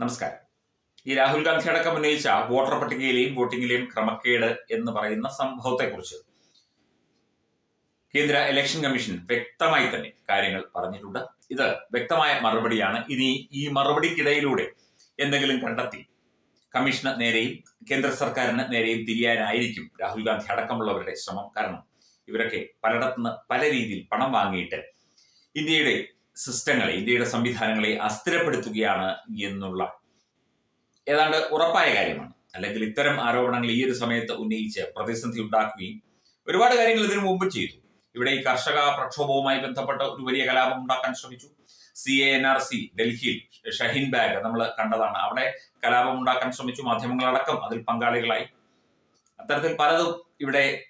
നമസ്കാരം. ഈ രാഹുൽ ഗാന്ധി അടക്കം ഉന്നയിച്ച വോട്ടർ പട്ടികയിലെയും വോട്ടിംഗിലെയും ക്രമക്കേട് എന്ന് പറയുന്ന സംഭവത്തെക്കുറിച്ച് കേന്ദ്ര ഇലക്ഷൻ കമ്മീഷൻ വ്യക്തമായി തന്നെ കാര്യങ്ങൾ പറഞ്ഞിട്ടുണ്ട്. ഇത് വ്യക്തമായ മറുപടിയാണ്. ഇനി ഈ മറുപടിക്കിടയിലൂടെ എന്തെങ്കിലും കണ്ടെത്തി കമ്മീഷന് നേരെയും കേന്ദ്ര സർക്കാരിന് നേരെയും തിരിയാനായിരിക്കും രാഹുൽ ഗാന്ധി അടക്കമുള്ളവരുടെ ശ്രമം. കാരണം ഇവരൊക്കെ പലയിടത്തുനിന്ന് പല രീതിയിൽ പണം വാങ്ങിയിട്ട് ഇന്ത്യയുടെ സിസ്റ്റങ്ങളെ ഇന്ത്യയുടെ സംവിധാനങ്ങളെ അസ്ഥിരപ്പെടുത്തുകയാണ് എന്നുള്ള ഏതാണ്ട് ഉറപ്പായ കാര്യമാണ്. അല്ലെങ്കിൽ ഇത്തരം ആരോപണങ്ങൾ ഈ ഒരു സമയത്ത് ഉന്നയിച്ച് പ്രതിസന്ധി ഉണ്ടാക്കുകയും ഒരുപാട് കാര്യങ്ങൾ ഇതിനു മുമ്പ് ചെയ്തു. ഇവിടെ ഈ കർഷക പ്രക്ഷോഭവുമായി ബന്ധപ്പെട്ട ഒരു വലിയ കലാപം ഉണ്ടാക്കാൻ ശ്രമിച്ചു. C A N R C ഡൽഹിയിൽ ഷഹീൻ ബാഗ് നമ്മൾ കണ്ടതാണ്. അവിടെ കലാപം ഉണ്ടാക്കാൻ ശ്രമിച്ചു. മാധ്യമങ്ങളടക്കം അതിൽ പങ്കാളികളായി. അത്തരത്തിൽ പലതും ഇവിടെ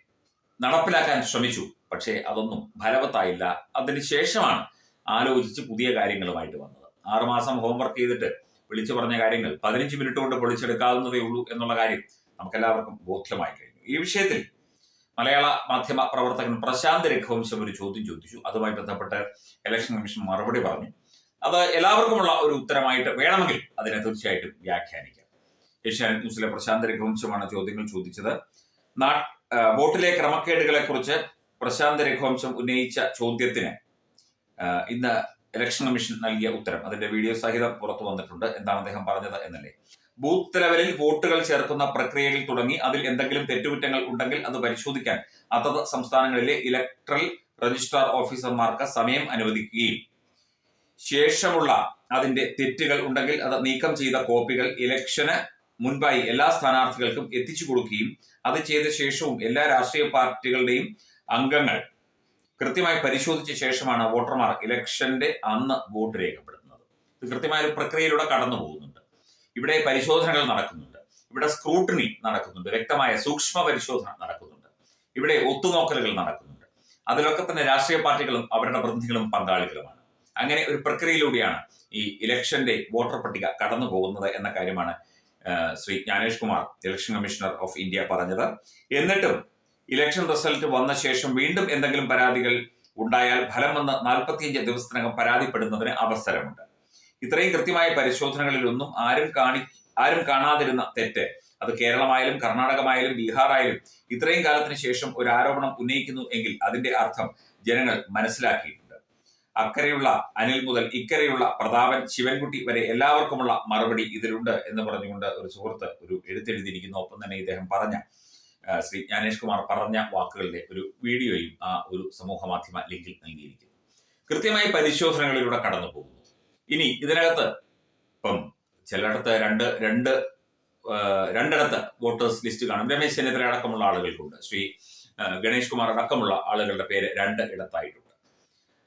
നടപ്പിലാക്കാൻ ശ്രമിച്ചു. പക്ഷേ അതൊന്നും ഫലവത്തായില്ല. അതിനുശേഷമാണ് ആലോചിച്ച് പുതിയ കാര്യങ്ങളുമായിട്ട് വന്നത്. ആറുമാസം ഹോംവർക്ക് ചെയ്തിട്ട് വിളിച്ചു പറഞ്ഞ കാര്യങ്ങൾ പതിനഞ്ച് മിനിറ്റ് കൊണ്ട് പൊളിച്ചെടുക്കാവുന്നതേ ഉള്ളൂ എന്നുള്ള കാര്യം നമുക്കെല്ലാവർക്കും ബോധ്യമായി കഴിഞ്ഞു. ഈ വിഷയത്തിൽ മലയാള മാധ്യമ പ്രവർത്തകൻ പ്രശാന്ത് രഘുവംശം ഒരു ചോദ്യം ചോദിച്ചു. അതുമായി ബന്ധപ്പെട്ട് ഇലക്ഷൻ കമ്മീഷൻ മറുപടി പറഞ്ഞു. അത് എല്ലാവർക്കുമുള്ള ഒരു ഉത്തരമായിട്ട് വേണമെങ്കിൽ അതിനെ തീർച്ചയായിട്ടും വ്യാഖ്യാനിക്കാം. ഏഷ്യാനെറ്റ് ന്യൂസിലെ പ്രശാന്ത് രഘുവംശമാണ് ചോദ്യങ്ങൾ ചോദിച്ചത്. വോട്ടിലെ ക്രമക്കേടുകളെ കുറിച്ച് പ്രശാന്ത് രഘുവംശം ഉന്നയിച്ച ചോദ്യത്തിന് ഇന്ന് ഇലക്ഷൻ കമ്മീഷൻ നൽകിയ ഉത്തരം. അതിന്റെ വീഡിയോ സഹിതം പുറത്തു വന്നിട്ടുണ്ട്. എന്താണ് അദ്ദേഹം പറഞ്ഞത് എന്നല്ലേ? ബൂത്ത് ലെവലിൽ വോട്ടുകൾ ചേർക്കുന്ന പ്രക്രിയയിൽ തുടങ്ങി അതിൽ എന്തെങ്കിലും തെറ്റുകുറ്റങ്ങൾ ഉണ്ടെങ്കിൽ അത് പരിശോധിക്കാൻ അതത് സംസ്ഥാനങ്ങളിലെ ഇലക്ട്രൽ രജിസ്ട്രാർ ഓഫീസർമാർക്ക് സമയം അനുവദിക്കുകയും ശേഷമുള്ള അതിന്റെ തെറ്റുകൾ ഉണ്ടെങ്കിൽ അത് നീക്കം ചെയ്ത കോപ്പികൾ ഇലക്ഷന് മുൻപായി എല്ലാ സ്ഥാനാർത്ഥികൾക്കും എത്തിച്ചു കൊടുക്കുകയും അത് ചെയ്ത ശേഷവും എല്ലാ രാഷ്ട്രീയ പാർട്ടികളുടെയും അംഗങ്ങൾ കൃത്യമായി പരിശോധിച്ച ശേഷമാണ് വോട്ടർമാർ ഇലക്ഷന്റെ അന്ന് വോട്ട് രേഖപ്പെടുത്തുന്നത്. ഇത് കൃത്യമായ ഒരു പ്രക്രിയയിലൂടെ കടന്നു പോകുന്നുണ്ട്. ഇവിടെ പരിശോധനകൾ നടക്കുന്നുണ്ട്. ഇവിടെ സ്ക്രൂട്ടിനി നടക്കുന്നുണ്ട്. വ്യക്തമായ സൂക്ഷ്മ പരിശോധന നടക്കുന്നുണ്ട്. ഇവിടെ ഒത്തുനോക്കലുകൾ നടക്കുന്നുണ്ട്. അതിലൊക്കെ തന്നെ രാഷ്ട്രീയ പാർട്ടികളും അവരുടെ പ്രതിനിധികളും പങ്കാളികളുമാണ്. അങ്ങനെ ഒരു പ്രക്രിയയിലൂടെയാണ് ഈ ഇലക്ഷന്റെ വോട്ടർ പട്ടിക കടന്നു പോകുന്നത് എന്ന കാര്യമാണ് Shri Gyanesh Kumar election commissioner of India പറഞ്ഞത്. എന്നിട്ടും ഇലക്ഷൻ റിസൾട്ട് വന്ന ശേഷം വീണ്ടും എന്തെങ്കിലും പരാതികൾ ഉണ്ടായാൽ ഫലം വന്ന് നാൽപ്പത്തിയഞ്ച് ദിവസത്തിനകം പരാതിപ്പെടുന്നതിന് അവസരമുണ്ട്. ഇത്രയും കൃത്യമായ പരിശോധനകളിലൊന്നും ആരും കാണി ആരും കാണാതിരുന്ന തെറ്റ്. അത് കേരളമായാലും കർണാടകമായാലും ബീഹാറായാലും ഇത്രയും കാലത്തിന് ശേഷം ഒരു ആരോപണം ഉന്നയിക്കുന്നു എങ്കിൽ അതിന്റെ അർത്ഥം ജനങ്ങൾ മനസ്സിലാക്കിയിട്ടുണ്ട്. അക്കരെയുള്ള അനിൽ മുതൽ ഇക്കരെയുള്ള പ്രതാപൻ ശിവൻകുട്ടി വരെ എല്ലാവർക്കുമുള്ള മറുപടി ഇതിലുണ്ട് എന്ന് പറഞ്ഞുകൊണ്ട് ഒരു സുഹൃത്ത് ഒരു എഴുത്തെഴുതിയിരിക്കുന്നു. ഒപ്പം തന്നെ ഇദ്ദേഹം പറഞ്ഞ ശ്രീ ജ്ഞാനേഷ് കുമാർ പറഞ്ഞ വാക്കുകളുടെ ഒരു വീഡിയോയും ആ ഒരു സമൂഹ മാധ്യമ ലിങ്കിൽ നൽകിയിരിക്കുന്നു. കൃത്യമായി പരിശോധനകളിലൂടെ കടന്നു പോകുന്നു. ഇനി ഇതിനകത്ത് ഇപ്പം ചിലയിടത്ത് രണ്ട് രണ്ട് രണ്ടിടത്ത് വോട്ടേഴ്സ് ലിസ്റ്റ് കാണും. രമേശ് ചെന്നിത്തല അടക്കമുള്ള ആളുകൾക്കുണ്ട്. ശ്രീ ഗണേഷ് കുമാർ അടക്കമുള്ള ആളുകളുടെ പേര് രണ്ട് ഇടത്തായിട്ടുണ്ട്.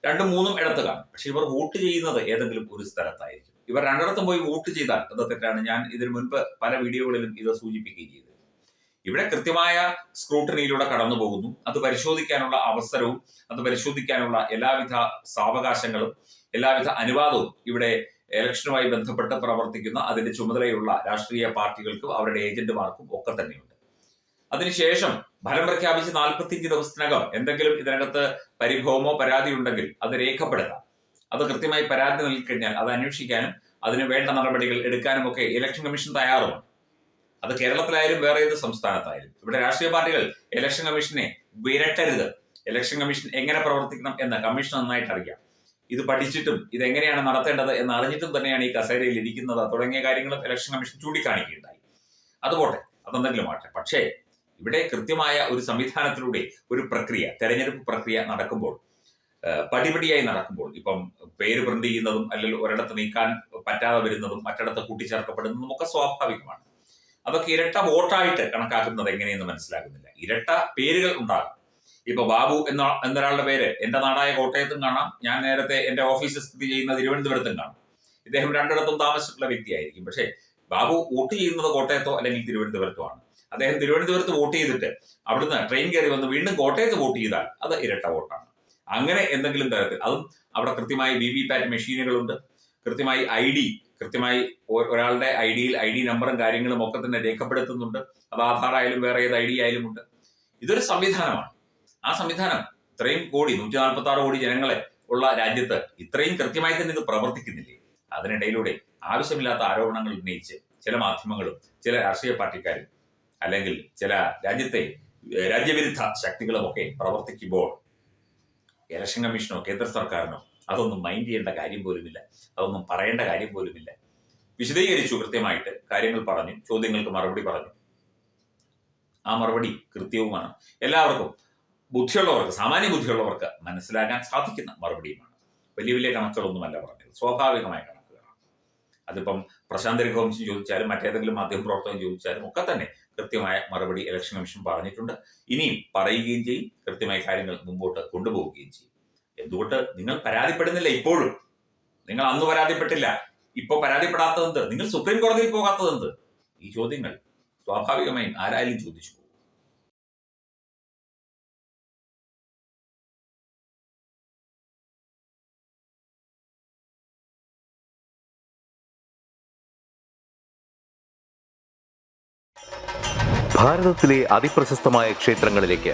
രണ്ടും മൂന്നും ഇടത്ത് കാണും. പക്ഷെ ഇവർ വോട്ട് ചെയ്യുന്നത് ഏതെങ്കിലും ഒരു സ്ഥലത്തായിരിക്കും. ഇവർ രണ്ടിടത്തും പോയി വോട്ട് ചെയ്താൽ അത് തെറ്റാണ്. ഞാൻ ഇതിനു മുൻപ് പല വീഡിയോകളിലും ഇത് സൂചിപ്പിക്കുകയും ചെയ്തു. ഇവിടെ കൃത്യമായ സ്ക്രൂട്ടണിയിലൂടെ കടന്നു പോകുന്നു. അത് പരിശോധിക്കാനുള്ള അവസരവും അത് പരിശോധിക്കാനുള്ള എല്ലാവിധ സാവകാശങ്ങളും എല്ലാവിധ അനുവാദവും ഇവിടെ ഇലക്ഷനുമായി ബന്ധപ്പെട്ട് പ്രവർത്തിക്കുന്ന അതിന്റെ ചുമതലയുള്ള രാഷ്ട്രീയ പാർട്ടികൾക്കും അവരുടെ ഏജന്റുമാർക്കും ഒക്കെ തന്നെയുണ്ട്. അതിനുശേഷം ഫലം പ്രഖ്യാപിച്ച് നാൽപ്പത്തിയഞ്ച് ദിവസത്തിനകം എന്തെങ്കിലും ഇതിനകത്ത് പരിഭവമോ പരാതി ഉണ്ടെങ്കിൽ അത് രേഖപ്പെടുത്താം. അത് കൃത്യമായി പരാതി നൽകിക്കഴിഞ്ഞാൽ അത് അന്വേഷിക്കാനും അതിന് വേണ്ട നടപടികൾ എടുക്കാനും ഒക്കെ ഇലക്ഷൻ കമ്മീഷൻ തയ്യാറുമാണ് അത് കേരളത്തിലായാലും വേറെ ഏത് സംസ്ഥാനത്തായാലും. ഇവിടെ രാഷ്ട്രീയ പാർട്ടികൾ ഇലക്ഷൻ കമ്മീഷനെ വിരട്ടരുത്. ഇലക്ഷൻ കമ്മീഷൻ എങ്ങനെ പ്രവർത്തിക്കണം എന്ന് കമ്മീഷൻ നന്നായിട്ട് അറിയാം. ഇത് പഠിച്ചിട്ടും ഇത് എങ്ങനെയാണ് നടത്തേണ്ടത് എന്ന് അറിഞ്ഞിട്ടും തന്നെയാണ് ഈ കസേരയിൽ ഇരിക്കുന്നത്. തുടങ്ങിയ കാര്യങ്ങളും ഇലക്ഷൻ കമ്മീഷൻ ചൂണ്ടിക്കാണിക്കുകയുണ്ടായി. അതുപോട്ടെ അതെന്തെങ്കിലും ആട്ടെ പക്ഷേ ഇവിടെ കൃത്യമായ ഒരു സംവിധാനത്തിലൂടെ ഒരു പ്രക്രിയ തെരഞ്ഞെടുപ്പ് പ്രക്രിയ നടക്കുമ്പോൾ പടിപടിയായി നടക്കുമ്പോൾ ഇപ്പം പേര് പ്രിന്റ് ചെയ്യുന്നതും അല്ലെങ്കിൽ ഒരിടത്ത് നീക്കാൻ പറ്റാതെ വരുന്നതും മറ്റിടത്ത് കൂട്ടിച്ചേർക്കപ്പെടുന്നതും ഒക്കെ സ്വാഭാവികമാണ്. അതൊക്കെ ഇരട്ട വോട്ടായിട്ട് കണക്കാക്കുന്നത് എങ്ങനെയെന്ന് മനസ്സിലാക്കുന്നില്ല ഇരട്ട പേരുകൾ ഉണ്ടാകും. ഇപ്പൊ ബാബു എന്ന എന്നൊരാളുടെ പേര് എന്റെ നാടായ കോട്ടയത്തും കാണാം. ഞാൻ നേരത്തെ എന്റെ ഓഫീസ് സ്ഥിതി ചെയ്യുന്ന തിരുവനന്തപുരത്തും കാണാം. ഇദ്ദേഹം രണ്ടിടത്തും താമസിച്ചിട്ടുള്ള വ്യക്തിയായിരിക്കും. പക്ഷേ ബാബു വോട്ട് ചെയ്യുന്നത് കോട്ടയത്തോ അല്ലെങ്കിൽ തിരുവനന്തപുരത്തോ ആണ്. അദ്ദേഹം തിരുവനന്തപുരത്ത് വോട്ട് ചെയ്തിട്ട് അവിടുന്ന് ട്രെയിൻ കയറി വന്ന് വീണ്ടും കോട്ടയത്ത് വോട്ട് ചെയ്താൽ അത് ഇരട്ട വോട്ടാണ്. അങ്ങനെ എന്തെങ്കിലും തരത്തിൽ അതും അവിടെ കൃത്യമായി വി വി പാറ്റ് മെഷീനുകളുണ്ട്. കൃത്യമായി ഐ ഡി കൃത്യമായി ഒരാളുടെ ഐ ഡിയിൽ ഐ ഡി നമ്പറും കാര്യങ്ങളും ഒക്കെ തന്നെ രേഖപ്പെടുത്തുന്നുണ്ട്. അത് ആധാർ ആയാലും വേറെ ഏത് ഐ ഡി ആയാലും ഉണ്ട്. ഇതൊരു സംവിധാനമാണ്. ആ സംവിധാനം ഇത്രയും കോടി നൂറ്റി നാൽപ്പത്തി ആറ് കോടി ജനങ്ങളെ ഉള്ള രാജ്യത്ത് ഇത്രയും കൃത്യമായി തന്നെ ഇത് പ്രവർത്തിക്കുന്നില്ലേ? അതിനിടയിലൂടെ ആവശ്യമില്ലാത്ത ആരോപണങ്ങൾ ഉന്നയിച്ച് ചില മാധ്യമങ്ങളും ചില രാഷ്ട്രീയ പാർട്ടിക്കാരും അല്ലെങ്കിൽ ചില രാജ്യത്തെ രാജ്യവിരുദ്ധ ശക്തികളുമൊക്കെ പ്രവർത്തിക്കുമ്പോൾ ഇലക്ഷൻ കമ്മീഷനോ കേന്ദ്ര സർക്കാരിനോ അതൊന്നും മൈൻഡ് ചെയ്യേണ്ട കാര്യം പോലുമില്ല. അതൊന്നും പറയേണ്ട കാര്യം പോലുമില്ല. വിശദീകരിച്ചു കൃത്യമായിട്ട് കാര്യങ്ങൾ പറഞ്ഞു ചോദ്യങ്ങൾക്ക് മറുപടി പറഞ്ഞു. ആ മറുപടി കൃത്യവുമാണ്. എല്ലാവർക്കും ബുദ്ധിയുള്ളവർക്ക് സാമാന്യ ബുദ്ധിയുള്ളവർക്ക് മനസ്സിലാക്കാൻ സാധിക്കുന്ന മറുപടിയുമാണ്. വലിയ വലിയ കണക്കുകളൊന്നുമല്ല പറഞ്ഞത്. സ്വാഭാവികമായ കണക്കുകളാണ്. അതിപ്പം പ്രശാന്ത് രഘുവംശം ചോദിച്ചാലും മറ്റേതെങ്കിലും മാധ്യമ പ്രവർത്തകൻ ചോദിച്ചാലും ഒക്കെ തന്നെ കൃത്യമായ മറുപടി ഇലക്ഷൻ കമ്മീഷൻ പറഞ്ഞിട്ടുണ്ട്. ഇനിയും പറയുകയും ചെയ്യും കൃത്യമായ കാര്യങ്ങൾ മുമ്പോട്ട് കൊണ്ടുപോവുകയും ചെയ്യും. എന്തുകൊണ്ട് നിങ്ങൾ പരാതിപ്പെടുന്നില്ല ഇപ്പോഴും? നിങ്ങൾ അന്ന് പരാതിപ്പെട്ടില്ല. ഇപ്പൊ പരാതിപ്പെടാത്തതെന്ത്? നിങ്ങൾ സുപ്രീം കോടതിയിൽ പോകാത്തതെന്ത്? ഈ ചോദ്യങ്ങൾ സ്വാഭാവികമായും ആരായാലും ചോദിച്ചു ഭാരതത്തിലെ അതിപ്രശസ്തമായ ക്ഷേത്രങ്ങളിലേക്ക്